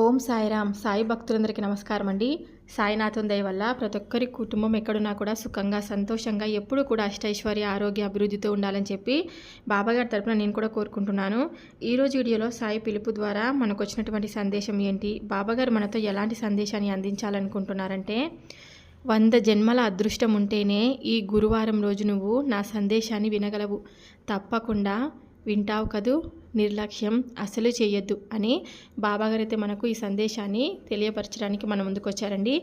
ఓం సాయిరామ్. సాయి భక్తులందరికీ నమస్కారం అండి సాయినాథం దయ వల్ల ప్రతి ఒక్కరి కుటుంబం ఎక్కడున్నా కూడా సుఖంగా సంతోషంగా ఎప్పుడు కూడా అష్టైశ్వర్య ఆరోగ్య అభివృద్ధితో ఉండాలని చెప్పి బాబాగారి తరపున నేను కూడా కోరుకుంటున్నాను. ఈరోజు వీడియోలో సాయి పిలుపు ద్వారా మనకు వచ్చినటువంటి సందేశం ఏంటి? బాబాగారు మనతో ఎలాంటి సందేశాన్ని అందించాలనుకుంటున్నారంటే వంద జన్మల అదృష్టం ఉంటేనే ఈ గురువారం రోజు నువ్వు నా సందేశాన్ని వినగలవు. తప్పకుండా వింటావు కదూ? నిర్లక్ష్యం అసలు చేయొద్దు అని బాబాగారు అయితే మనకు ఈ సందేశాన్ని తెలియపరచడానికి మన ముందుకు వచ్చారండి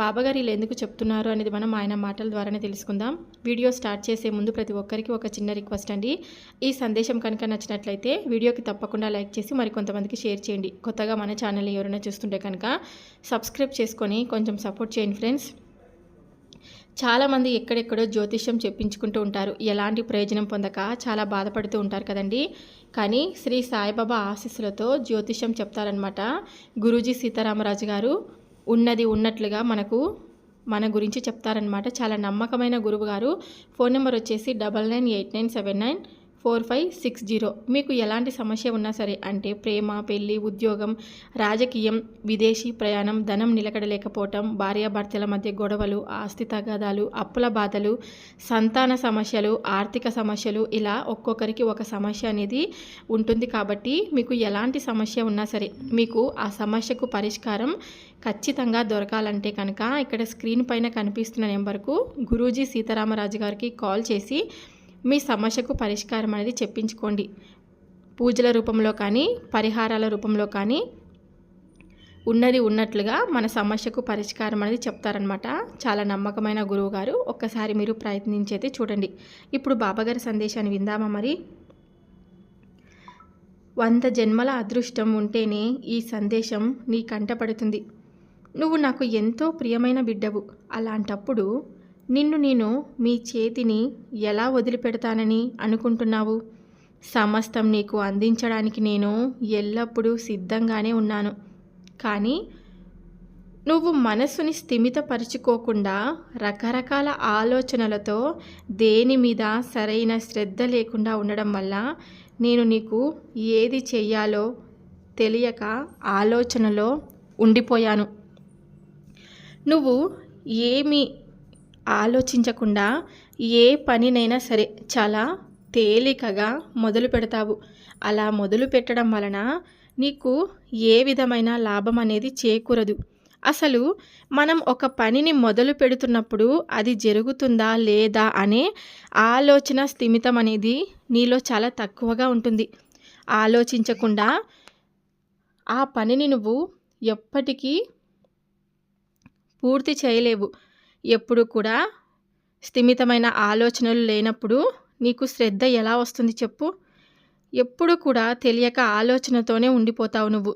బాబాగారు వీళ్ళు ఎందుకు చెప్తున్నారు అనేది మనం ఆయన మాటల ద్వారానే తెలుసుకుందాం. వీడియో స్టార్ట్ చేసే ముందు ప్రతి ఒక్కరికి ఒక చిన్న రిక్వెస్ట్ అండి. ఈ సందేశం కనుక నచ్చినట్లయితే వీడియోకి తప్పకుండా లైక్ చేసి మరికొంతమందికి షేర్ చేయండి. కొత్తగా మన ఛానల్ ఎవరైనా చూస్తుంటే కనుక సబ్స్క్రైబ్ చేసుకొని కొంచెం సపోర్ట్ చేయండి ఫ్రెండ్స్. చాలామంది ఎక్కడెక్కడో జ్యోతిష్యం చెప్పించుకుంటూ ఉంటారు. ఎలాంటి ప్రయోజనం పొందక చాలా బాధపడుతూ ఉంటారు కదండి. కానీ శ్రీ సాయిబాబా ఆశీస్సులతో జ్యోతిష్యం చెప్తారనమాట గురూజీ సీతారామరాజు గారు ఉన్నది ఉన్నట్లుగా మనకు మన గురించి చెప్తారనమాట చాలా నమ్మకమైన గురువు గారు. ఫోన్ నెంబర్ వచ్చేసి double nine eight nine seven nine four five six zero. మీకు ఎలాంటి సమస్య ఉన్నా సరే అంటే ప్రేమ పెళ్ళి ఉద్యోగం రాజకీయం విదేశీ ప్రయాణం ధనం నిలకడలేకపోవటం భార్యాభర్తల మధ్య గొడవలు ఆస్తి తగాదాలు అప్పుల బాధలు సంతాన సమస్యలు ఆర్థిక సమస్యలు ఇలా ఒక్కొక్కరికి ఒక సమస్య అనేది ఉంటుంది కాబట్టి మీకు ఎలాంటి సమస్య ఉన్నా సరే మీకు ఆ సమస్యకు పరిష్కారం ఖచ్చితంగా దొరకాలంటే కనుక ఇక్కడ స్క్రీన్ పైన కనిపిస్తున్న నెంబర్కు గురూజీ సీతారామరాజు గారికి కాల్ చేసి మీ సమస్యకు పరిష్కారం అనేది చెప్పించుకోండి. పూజల రూపంలో కానీ పరిహారాల రూపంలో కానీ ఉన్నది ఉన్నట్లుగా మన సమస్యకు పరిష్కారం అనేది చెప్తారనమాట చాలా నమ్మకమైన గురువు గారు ఒక్కసారి మీరు ప్రయత్నించైతే చూడండి. ఇప్పుడు బాబాగారి సందేశాన్ని విందామా మరి? వంద జన్మల అదృష్టం ఉంటేనే ఈ సందేశం నీ కంటపడుతుంది నువ్వు నాకు ఎంతో ప్రియమైన బిడ్డవు. అలాంటప్పుడు నిన్ను నేను మీ చేతిని ఎలా వదిలిపెడతానని అనుకుంటున్నావు? సమస్తం నీకు అందించడానికి నేను ఎల్లప్పుడూ సిద్ధంగానే ఉన్నాను. కానీ నువ్వు మనస్సుని స్థిమితపరుచుకోకుండా రకరకాల ఆలోచనలతో దేని మీద సరైన శ్రద్ధ లేకుండా ఉండడం వల్ల నేను నీకు ఏది చెయ్యాలో తెలియక ఆలోచనలో ఉండిపోయాను. నువ్వు ఏమి ఆలోచించకుండా ఏ పనినైనా సరే చాలా తేలికగా మొదలు పెడతావు. అలా మొదలు పెట్టడం వలన నీకు ఏ విధమైన లాభం అనేది చేకూరదు. అసలు మనం ఒక పనిని మొదలు పెడుతున్నప్పుడు అది జరుగుతుందా లేదా అనే ఆలోచన స్థిమితం అనేది నీలో చాలా తక్కువగా ఉంటుంది. ఆలోచించకుండా ఆ పనిని నువ్వు ఎప్పటికీ పూర్తి చేయలేవు. ఎప్పుడు కూడా స్థిమితమైన ఆలోచనలు లేనప్పుడు నీకు శ్రద్ధ ఎలా వస్తుంది చెప్పు? ఎప్పుడు కూడా తెలియక ఆలోచనతోనే ఉండిపోతావు నువ్వు.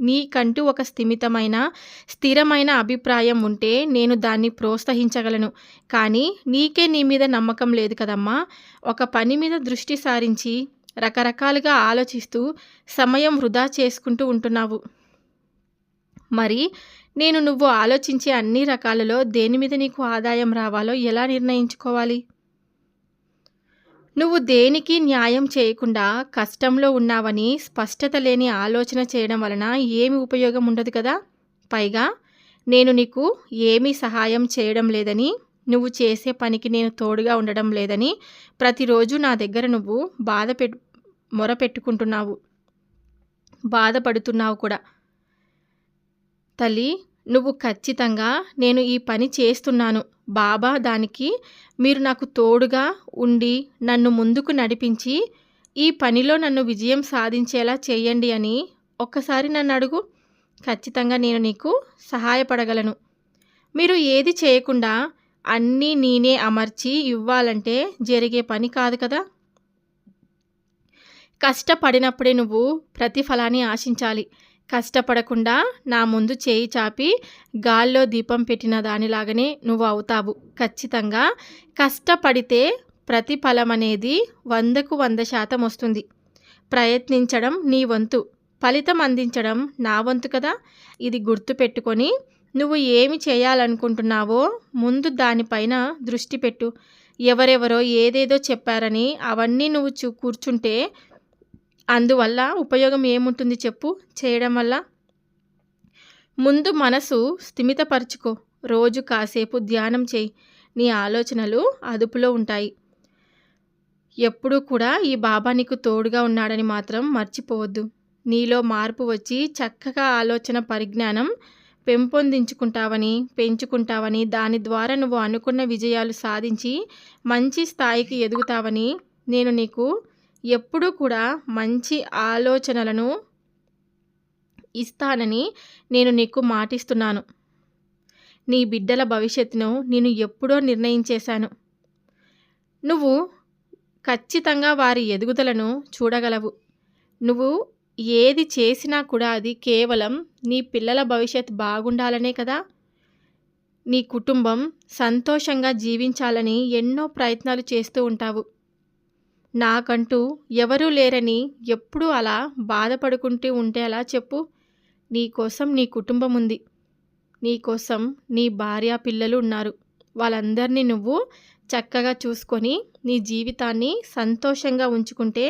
నీకంటూ ఒక స్థిమితమైన స్థిరమైన అభిప్రాయం ఉంటే నేను దాన్ని ప్రోత్సహించగలను. కానీ నీకే నీ మీద నమ్మకం లేదు కదమ్మా. ఒక పని మీద దృష్టి సారించి రకరకాలుగా ఆలోచిస్తూ సమయం వృధా చేసుకుంటూ ఉంటున్నావు. మరి నేను నువ్వు ఆలోచించే అన్ని రకాలలో దేని మీద నీకు ఆదాయం రావాలో ఎలా నిర్ణయించుకోవాలి? నువ్వు దేనికి న్యాయం చేయకుండా కష్టంలో ఉన్నావని స్పష్టత లేని ఆలోచన చేయడం వలన ఏమి ఉపయోగం ఉండదు కదా? పైగా నేను నీకు ఏమీ సహాయం చేయడం లేదని నువ్వు చేసే పనికి నేను తోడుగా ఉండడం లేదని ప్రతిరోజు నా దగ్గర నువ్వు బాధ పెట్టు మొరపెట్టుకుంటున్నావు. బాధపడుతున్నావు కూడా. తల్లి నువ్వు ఖచ్చితంగా నేను ఈ పని చేస్తున్నాను. బాబా దానికి మీరు నాకు తోడుగా ఉండి నన్ను ముందుకు నడిపించి ఈ పనిలో నన్ను విజయం సాధించేలా చేయండి అని ఒక్కసారి నన్ను అడుగు. ఖచ్చితంగా నేను నీకు సహాయపడగలను. మీరు ఏది చేయకుండా అన్నీ నేనే అమర్చి ఇవ్వాలంటే జరిగే పని కాదు కదా. కష్టపడినప్పుడే నువ్వు ప్రతిఫలాన్ని ఆశించాలి. కష్టపడకుండా నా ముందు చేయి చాపి గాల్లో దీపం పెట్టిన దానిలాగానే నువ్వు అవుతావు. ఖచ్చితంగా కష్టపడితే ప్రతిఫలం అనేది వందకు వంద శాతం వస్తుంది. ప్రయత్నించడం నీ వంతు. ఫలితం అందించడం నా వంతు కదా? ఇది గుర్తుపెట్టుకొని నువ్వు ఏమి చేయాలనుకుంటున్నావో ముందు దానిపైన దృష్టి పెట్టు. ఎవరెవరో ఏదేదో చెప్పారని అవన్నీ నువ్వు చూ కూర్చుంటే అందువల్ల ఉపయోగం ఏముంటుంది చెప్పు? చేయడం వల్ల? ముందు మనసు స్థిమితపరుచుకో. రోజు కాసేపు ధ్యానం చేయి. నీ ఆలోచనలు అదుపులో ఉంటాయి. ఎప్పుడూ కూడా ఈ బాబా నీకు తోడుగా ఉన్నాడని మాత్రం మర్చిపోవద్దు. నీలో మార్పు వచ్చి చక్కగా ఆలోచన పరిజ్ఞానం పెంపొందించుకుంటావని పెంచుకుంటావని దాని ద్వారా నువ్వు అనుకున్న విజయాలు సాధించి మంచి స్థాయికి ఎదుగుతావని నేను నీకు ఎప్పుడూ కూడా మంచి ఆలోచనలను ఇస్తానని నేను నీకు మాటిస్తున్నాను. నీ బిడ్డల భవిష్యత్తును నేను ఎప్పుడో నిర్ణయించేశాను. నువ్వు ఖచ్చితంగా వారి ఎదుగుదలను చూడగలవు. నువ్వు ఏది చేసినా కూడా అది కేవలం నీ పిల్లల భవిష్యత్ బాగుండాలనే కదా? నీ కుటుంబం సంతోషంగా జీవించాలని ఎన్నో ప్రయత్నాలు చేస్తూ ఉంటావు. నాకంటూ ఎవరూ లేరని ఎప్పుడూ అలా బాధపడుకుంటూ ఉంటే అలా చెప్పు? నీకోసం నీ కుటుంబం ఉంది నీకోసం నీ భార్య పిల్లలు ఉన్నారు. వాళ్ళందరినీ నువ్వు చక్కగా చూసుకొని నీ జీవితాన్ని సంతోషంగా ఉంచుకుంటే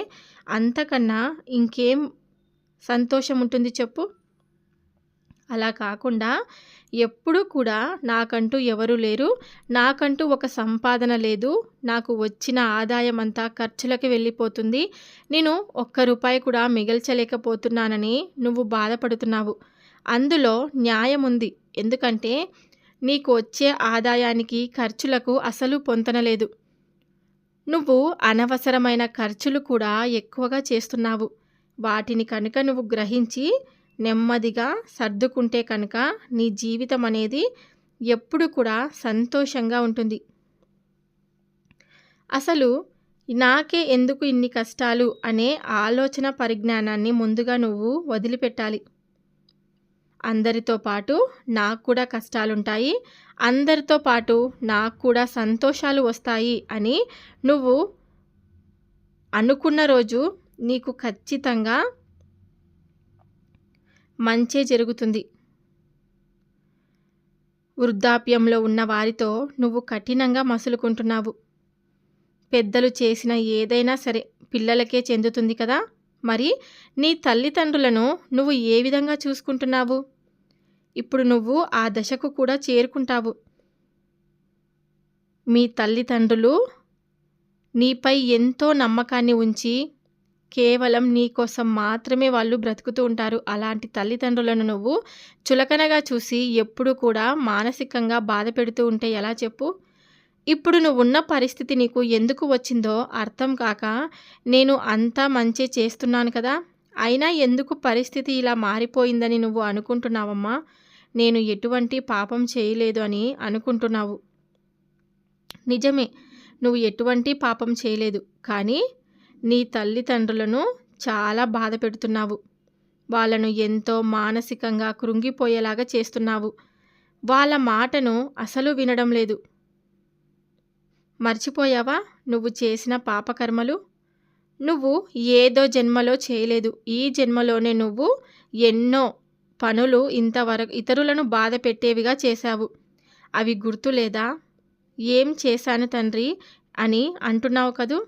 అంతకన్నా ఇంకేం సంతోషం ఉంటుంది చెప్పు? అలా కాకుండా ఎప్పుడూ కూడా నాకంటూ ఎవరు లేరు. నాకంటూ ఒక సంపాదన లేదు. నాకు వచ్చిన ఆదాయం అంతా ఖర్చులకు వెళ్ళిపోతుంది. నేను ఒక్క రూపాయి కూడా మిగల్చలేకపోతున్నానని నువ్వు బాధపడుతున్నావు. అందులో న్యాయం ఉంది ఎందుకంటే నీకు వచ్చే ఆదాయానికి ఖర్చులకు అసలు పొంతనలేదు నువ్వు అనవసరమైన ఖర్చులు కూడా ఎక్కువగా చేస్తున్నావు. వాటిని కనుక నువ్వు గ్రహించి నెమ్మదిగా సర్దుకుంటే కనుక నీ జీవితం అనేది ఎప్పుడు కూడా సంతోషంగా ఉంటుంది. అసలు నాకే ఎందుకు ఇన్ని కష్టాలు అనే ఆలోచన పరిజ్ఞానాన్ని ముందుగా నువ్వు వదిలిపెట్టాలి. అందరితో పాటు నాకు కూడా కష్టాలుంటాయి. అందరితో పాటు నాకు కూడా సంతోషాలు వస్తాయి అని నువ్వు అనుకున్న రోజు నీకు ఖచ్చితంగా మంచే జరుగుతుంది. వృద్ధాప్యంలో ఉన్న వారితో నువ్వు కఠినంగా మసులుకుంటున్నావు. పెద్దలు చేసిన ఏదైనా సరే పిల్లలకే చెందుతుంది కదా? మరి నీ తల్లిదండ్రులను నువ్వు ఏ విధంగా చూసుకుంటున్నావు? ఇప్పుడు నువ్వు ఆ దశకు కూడా చేరుకుంటావు. మీ తల్లిదండ్రులు నీపై ఎంతో నమ్మకాన్ని ఉంచి కేవలం నీ కోసం మాత్రమే వాళ్ళు బ్రతుకుతూ ఉంటారు. అలాంటి తల్లిదండ్రులను నువ్వు చులకనగా చూసి ఎప్పుడు కూడా మానసికంగా బాధ పెడుతూ ఉంటే ఎలా చెప్పు? ఇప్పుడు నువ్వు ఉన్న పరిస్థితి నీకు ఎందుకు వచ్చిందో అర్థం కాక నేను అంతా మంచి చేస్తున్నాను కదా. అయినా ఎందుకు పరిస్థితి ఇలా మారిపోయిందని నువ్వు అనుకుంటున్నావమ్మా? నేను ఎటువంటి పాపం చేయలేదు అని అనుకుంటున్నావు. నిజమే నువ్వు ఎటువంటి పాపం చేయలేదు. కానీ నీ తల్లిదండ్రులను చాలా బాధ పెడుతున్నావు. వాళ్ళను ఎంతో మానసికంగా కృంగిపోయేలాగా చేస్తున్నావు. వాళ్ళ మాటను అసలు వినడం లేదు. మర్చిపోయావా నువ్వు చేసిన పాపకర్మలు? నువ్వు ఏదో జన్మలో చేయలేదు. ఈ జన్మలోనే నువ్వు ఎన్నో పనులు ఇంతవరకు ఇతరులను బాధ పెట్టేవిగా చేశావు. అవి గుర్తు లేదా ఏం చేశాను తండ్రి అని అంటున్నావు కదూ?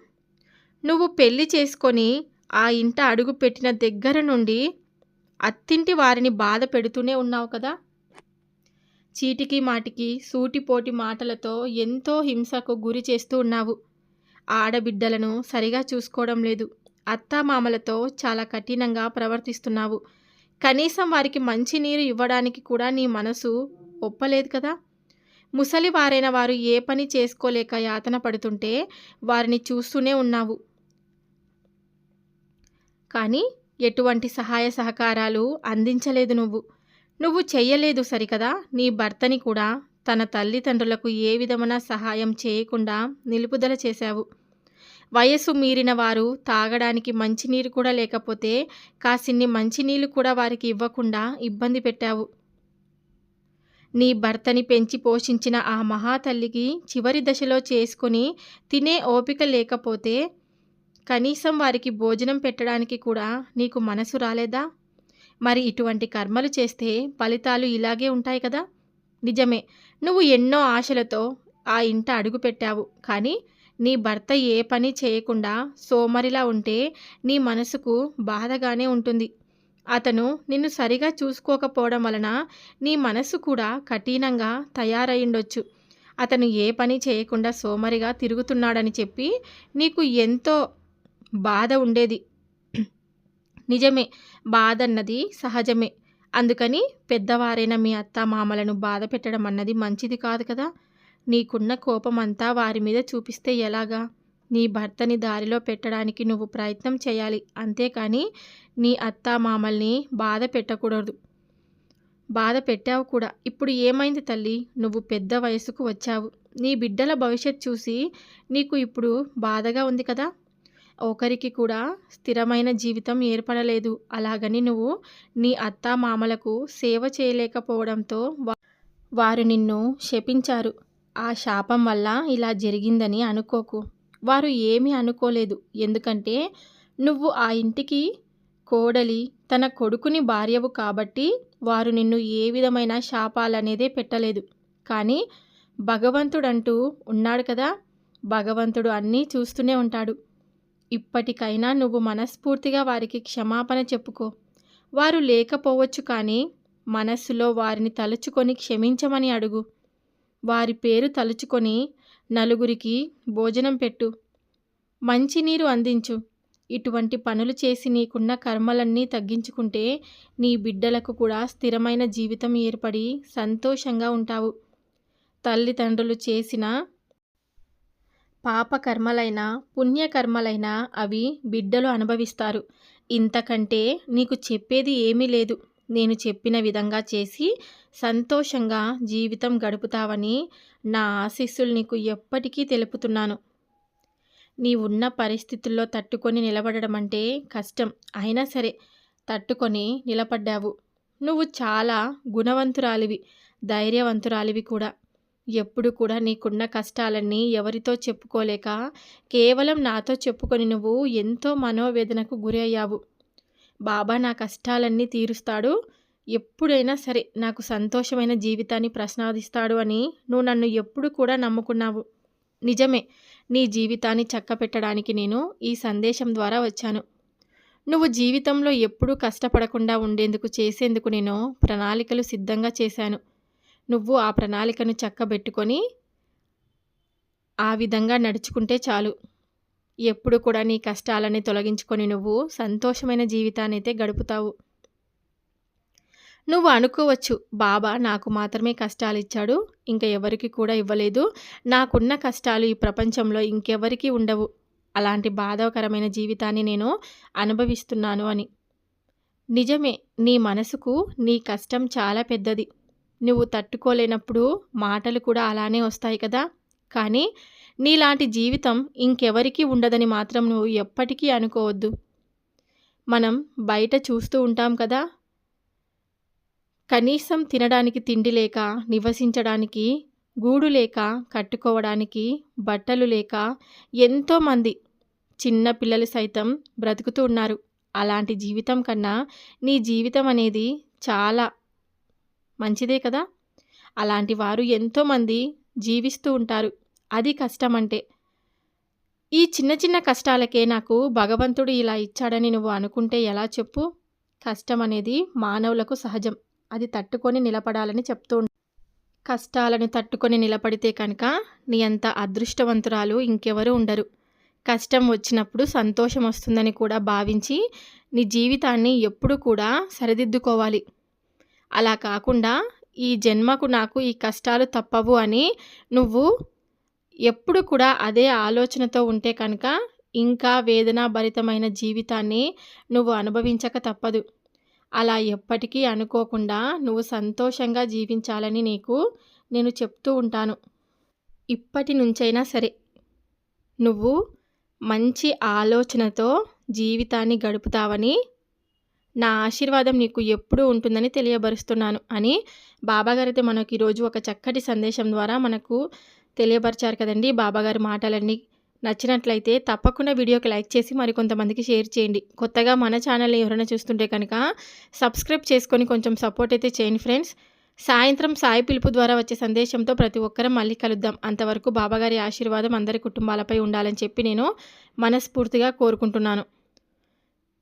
నువ్వు పెళ్ళి చేసుకొని ఆ ఇంట అడుగు పెట్టిన దగ్గర నుండి అత్తింటి వారిని బాధ పెడుతూనే ఉన్నావు కదా? చీటికి మాటికి సూటిపోటి మాటలతో ఎంతో హింసకు గురి చేస్తూ ఉన్నావు. ఆడబిడ్డలను సరిగా చూసుకోవడం లేదు. అత్తామామలతో చాలా కఠినంగా ప్రవర్తిస్తున్నావు. కనీసం వారికి మంచి నీరు ఇవ్వడానికి కూడా నీ మనసు ఒప్పలేదు కదా? ముసలి వారైన వారు ఏ పని చేసుకోలేక యాతన పడుతుంటే వారిని చూస్తూనే ఉన్నావు. కానీ ఎటువంటి సహాయ సహకారాలు అందించలేదు నువ్వు. నువ్వు చెయ్యలేదు సరికదా. నీ భర్తని కూడా తన తల్లిదండ్రులకు ఏ విధమైన సహాయం చేయకుండా నిలుపుదల చేశావు. వయస్సు మీరిన వారు తాగడానికి మంచినీరు కూడా లేకపోతే కాసిన్ని మంచినీళ్ళు కూడా వారికి ఇవ్వకుండా ఇబ్బంది పెట్టావు. నీ భర్తని పెంచి పోషించిన ఆ మహాతల్లికి చివరి దశలో చేసుకుని తినే ఓపిక లేకపోతే కనీసం వారికి భోజనం పెట్టడానికి కూడా నీకు మనసు రాలేదా? మరి ఇటువంటి కర్మలు చేస్తే ఫలితాలు ఇలాగే ఉంటాయి కదా? నిజమే నువ్వు ఎన్నో ఆశలతో ఆ ఇంట అడుగు పెట్టావు. కానీ నీ భర్త ఏ పని చేయకుండా సోమరిలా ఉంటే నీ మనసుకు బాధగానే ఉంటుంది. అతను నిన్ను సరిగా చూసుకోకపోవడం వలన నీ మనసు కూడా కఠినంగా తయారయ్యుండొచ్చు. అతను ఏ పని చేయకుండా సోమరిగా తిరుగుతున్నాడని చెప్పి నీకు ఎంతో బాధ ఉండేది. నిజమే బాధ అన్నది సహజమే. అందుకని పెద్దవారైన మీ అత్త మామలను బాధ పెట్టడం అన్నది మంచిది కాదు కదా. నీకున్న కోపం అంతా వారి మీద చూపిస్తే ఎలాగా? నీ భర్తని దారిలో పెట్టడానికి నువ్వు ప్రయత్నం చేయాలి. అంతేకాని నీ అత్త మామల్ని బాధ పెట్టకూడదు. బాధ పెట్టావు కూడా. ఇప్పుడు ఏమైంది తల్లి? నువ్వు పెద్ద వయసుకు వచ్చావు. నీ బిడ్డల భవిష్యత్ చూసి నీకు ఇప్పుడు బాధగా ఉంది కదా? ఒకరికి కూడా స్థిరమైన జీవితం ఏర్పడలేదు. అలాగని నువ్వు నీ అత్త మామలకు సేవ చేయలేకపోవడంతో వా- వారు నిన్ను శపించారు. ఆ శాపం వల్ల ఇలా జరిగిందని అనుకోకు. వారు ఏమీ అనుకోలేదు. ఎందుకంటే నువ్వు ఆ ఇంటికి కోడలి తన కొడుకుని భార్యవు కాబట్టి వారు నిన్ను ఏ విధమైన శాపాలనేదే పెట్టలేదు. కానీ భగవంతుడంటూ ఉన్నాడు కదా! భగవంతుడు అన్నీ చూస్తూనే ఉంటాడు. ఇప్పటికైనా నువ్వు మనస్ఫూర్తిగా వారికి క్షమాపణ చెప్పుకో. వారు లేకపోవచ్చు కానీ మనస్సులో వారిని తలుచుకొని క్షమించమని అడుగు. వారి పేరు తలుచుకొని నలుగురికి భోజనం పెట్టు. మంచినీరు అందించు. ఇటువంటి పనులు చేసి నీకున్న కర్మలన్నీ తగ్గించుకుంటే నీ బిడ్డలకు కూడా స్థిరమైన జీవితం ఏర్పడి సంతోషంగా ఉంటావు. తల్లిదండ్రులు చేసిన పాపకర్మలైనా పుణ్యకర్మలైనా అవి బిడ్డలు అనుభవిస్తారు. ఇంతకంటే నీకు చెప్పేది ఏమీ లేదు. నేను చెప్పిన విధంగా చేసి సంతోషంగా జీవితం గడుపుతావని నా ఆశీస్సులు నీకు ఎప్పటికీ తెలుపుతున్నాను. నీవున్న పరిస్థితుల్లో తట్టుకొని నిలబడడం అంటే కష్టం. అయినా సరే తట్టుకొని నిలబడ్డావు. నువ్వు చాలా గుణవంతురాలివి ధైర్యవంతురాలివి కూడా. ఎప్పుడు కూడా నీకున్న కష్టాలన్నీ ఎవరితో చెప్పుకోలేక కేవలం నాతో చెప్పుకొని నువ్వు ఎంతో మనోవేదనకు గురి అయ్యావు. బాబా నా కష్టాలన్నీ తీరుస్తాడు. ఎప్పుడైనా సరే నాకు సంతోషమైన జీవితాన్ని ప్రసాదిస్తాడు అని నువ్వు నన్ను ఎప్పుడు కూడా నమ్ముకున్నావు. నిజమే నీ జీవితాన్ని చక్కపెట్టడానికి నేను ఈ సందేశం ద్వారా వచ్చాను. నువ్వు జీవితంలో ఎప్పుడూ కష్టపడకుండా ఉండేందుకు చేసేందుకు నేను ప్రణాళికలు సిద్ధంగా చేశాను. నువ్వు ఆ ప్రణాళికను చక్కబెట్టుకొని ఆ విధంగా నడుచుకుంటే చాలు. ఎప్పుడు కూడా నీ కష్టాలని తొలగించుకొని నువ్వు సంతోషమైన జీవితాన్ని అయితే గడుపుతావు. నువ్వు అనుకోవచ్చు బాబా నాకు మాత్రమే కష్టాలు ఇచ్చాడు ఇంకా ఎవరికి కూడా ఇవ్వలేదు. నాకున్న కష్టాలు ఈ ప్రపంచంలో ఇంకెవరికీ ఉండవు. అలాంటి బాధాకరమైన జీవితాన్ని నేను అనుభవిస్తున్నాను అని. నిజమే నీ మనసుకు నీ కష్టం చాలా పెద్దది. నువ్వు తట్టుకోలేనప్పుడు మాటలు కూడా అలానే వస్తాయి కదా. కానీ నీలాంటి జీవితం ఇంకెవరికీ ఉండదని మాత్రం నువ్వు ఎప్పటికీ అనుకోవద్దు. మనం బయట చూస్తూ ఉంటాం కదా. కనీసం తినడానికి తిండి లేక నివసించడానికి గూడు లేక కట్టుకోవడానికి బట్టలు లేక ఎంతోమంది చిన్న పిల్లలు సైతం బ్రతుకుతూ ఉన్నారు. అలాంటి జీవితం కన్నా నీ జీవితం అనేది చాలా మంచిదే కదా? అలాంటి వారు ఎంతోమంది జీవిస్తూ ఉంటారు. అది కష్టం అంటే ఈ చిన్న చిన్న కష్టాలకే నాకు భగవంతుడు ఇలా ఇచ్చాడని నువ్వు అనుకుంటే ఎలా చెప్పు? కష్టం అనేది మానవులకు సహజం. అది తట్టుకొని నిలబడాలని చెప్తూ కష్టాలను తట్టుకొని నిలబడితే కనుక నీ అంత అదృష్టవంతురాలు ఇంకెవరూ ఉండరు. కష్టం వచ్చినప్పుడు సంతోషం వస్తుందని కూడా భావించి నీ జీవితాన్ని ఎప్పుడూ కూడా సరిదిద్దుకోవాలి. అలా కాకుండా ఈ జన్మకు నాకు ఈ కష్టాలు తప్పవు అని నువ్వు ఎప్పుడు కూడా అదే ఆలోచనతో ఉంటే కనుక ఇంకా వేదన భరితమైన జీవితాన్ని నువ్వు అనుభవించక తప్పదు. అలా ఎప్పటికీ అనుకోకుండా నువ్వు సంతోషంగా జీవించాలని నీకు నేను చెప్తూ ఉంటాను. ఇప్పటి నుంచైనా సరే నువ్వు మంచి ఆలోచనతో జీవితాన్ని గడుపుతావని నా ఆశీర్వాదం నీకు ఎప్పుడూ ఉంటుందని తెలియబరుస్తున్నాను అని బాబాగారు అయితే మనకి ఈరోజు ఒక చక్కటి సందేశం ద్వారా మనకు తెలియపరిచారు కదండి. బాబాగారి మాటలన్నీ నచ్చినట్లయితే తప్పకుండా వీడియోకి లైక్ చేసి మరికొంతమందికి షేర్ చేయండి. కొత్తగా మన ఛానల్ని ఎవరైనా చూస్తుంటే కనుక సబ్స్క్రైబ్ చేసుకొని కొంచెం సపోర్ట్ అయితే చేయండి ఫ్రెండ్స్. సాయంత్రం సాయి పిలుపు ద్వారా వచ్చే సందేశంతో ప్రతి ఒక్కరం మళ్ళీ కలుద్దాం. అంతవరకు బాబాగారి ఆశీర్వాదం అందరి కుటుంబాలపై ఉండాలని చెప్పి నేను మనస్ఫూర్తిగా కోరుకుంటున్నాను.